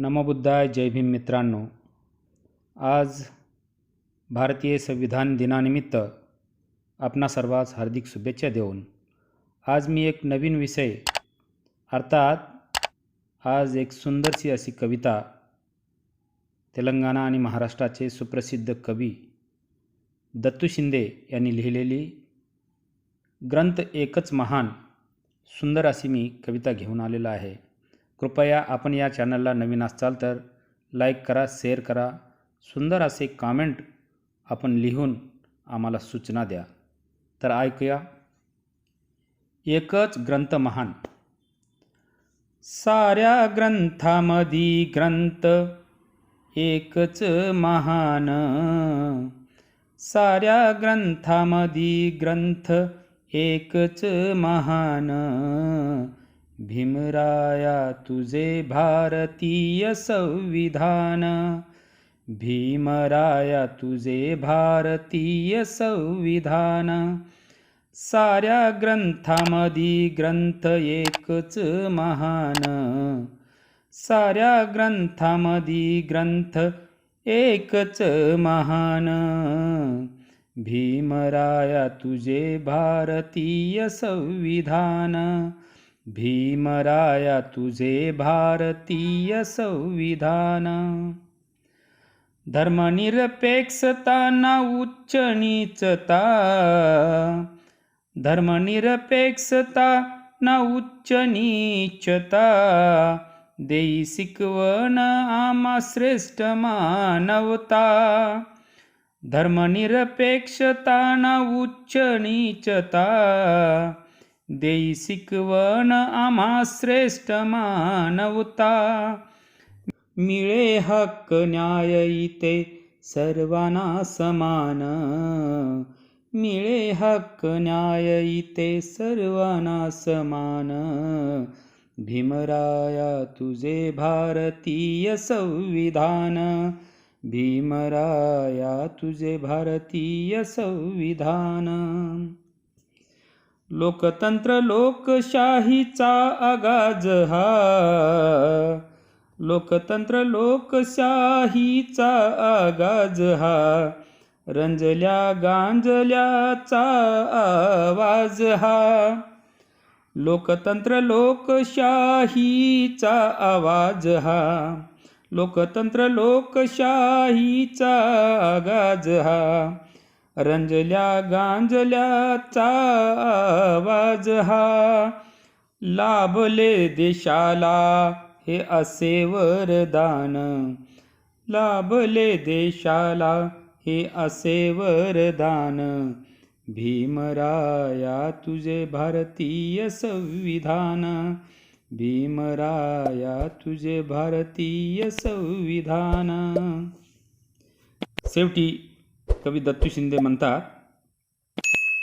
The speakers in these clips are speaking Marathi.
नमोबुद्धाय जय भीम मित्रांनो. आज भारतीय संविधान दिनानिमित्त आपणा सर्वांस हार्दिक शुभेच्छा देऊन आज मी एक नवीन विषय अर्थात आज एक सुंदरशी अशी कविता तेलंगणा आणि महाराष्ट्राचे सुप्रसिद्ध कवी दत्तू शिंदे यांनी लिहिलेली ग्रंथ एकच महान सुंदर अशी मी कविता घेऊन आलेलो आहे. कृपया आपण या चॅनलला नवीन असाल तर लाईक करा शेअर करा. सुंदर असे कामेंट आपण लिहून आम्हाला सूचना द्या. तर ऐकूया. एकच ग्रंथ महान. साऱ्या ग्रंथामधी ग्रंथ एकच महान. साऱ्या ग्रंथामधी ग्रंथ एकच महान. राया तुझे भारतीय संविधान. भीमराया तुझे भारतीय संविधान. साऱ्या ग्रंथामधी ग्रंथ एकच महान. साऱ्या ग्रंथामधी ग्रंथ एकच महान. भीमराया तुझे भारतीय संविधान. भीमराया तुझे भारतीय संविधान. धर्मनिरपेक्षता ना उच्च नीचता. धर्मनिरपेक्षता ना उच्च नीचता. देई शिकवण आमा श्रेष्ठ मानवता. धर्मनिरपेक्षता ना उच्च नीचता. देई शिकवण आम्हा श्रेष्ठ मानवता. मिळे हक्क न्याय इथे सर्वांना समान. मिळे हक्क न्याय इथे सर्वांना समान. भीमराया तुझे भारतीय संविधान. भीमराया तुझे भारतीय संविधान. लोकतंत्र लोकशाहीचा आगाज हा. लोकतंत्र लोकशाहीचा आगाज हा. रंजल्या गांजल्याचा आवाज हा. लोकतंत्र लोकशाहीचा आवाज हा. लोकतंत्र लोकशाहीचा आगाज हा. रंजल्या गांजल्याचा आवाज हा लाभले देशाला हे असे वरदान. लाभले देशाला हे असे वरदान. भीमराया तुझे भारतीय संविधान. भीमराया तुझे भारतीय संविधान. शेवटी कवी दत्तू शिंदे म्हणतात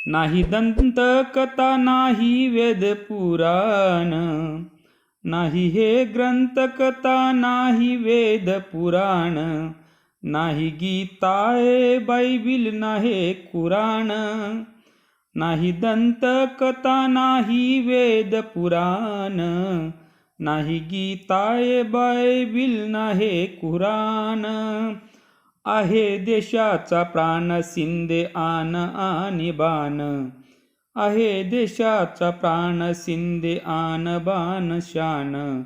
नाही दंतकथा नाही वेद पुराण. नाही हे ग्रंथकथा नाही वेद पुराण. नाही गीताय बायबिल नाही कुराण. नाही दंतकथा नाही वेद पुराण. नाही गीताय बायबिल नाही कुराण. आहे देशाचा प्राण सिंदे आन आणि बाण आहे देशाचा प्राण सिंदे आन बाण शान.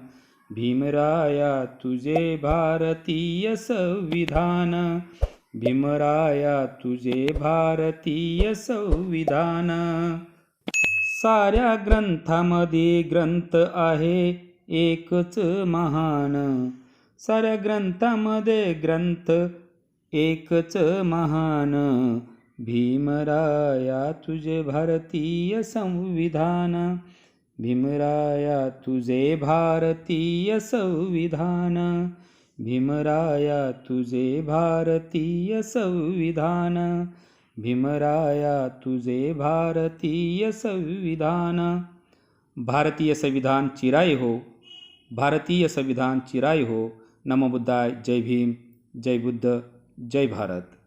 भीमराया तुझे भारतीय संविधान. भीमराया तुझे भारतीय संविधान. साऱ्या ग्रंथामध्ये ग्रंथ आहे एकच महान. साऱ्या ग्रंथामध्ये ग्रंथ एकच महान भीमराया तुझे भारतीय संविधान. भीमराया तुझे भारतीय संविधान. भीमराया तुझे भारतीय संविधान. भीमराया तुझे भारतीय संविधान. भारतीय संविधान चिराय हो. भारतीय संविधान चिराय हो. नमो बुद्धाय. जय भीम. जय बुद्ध. जय भारत.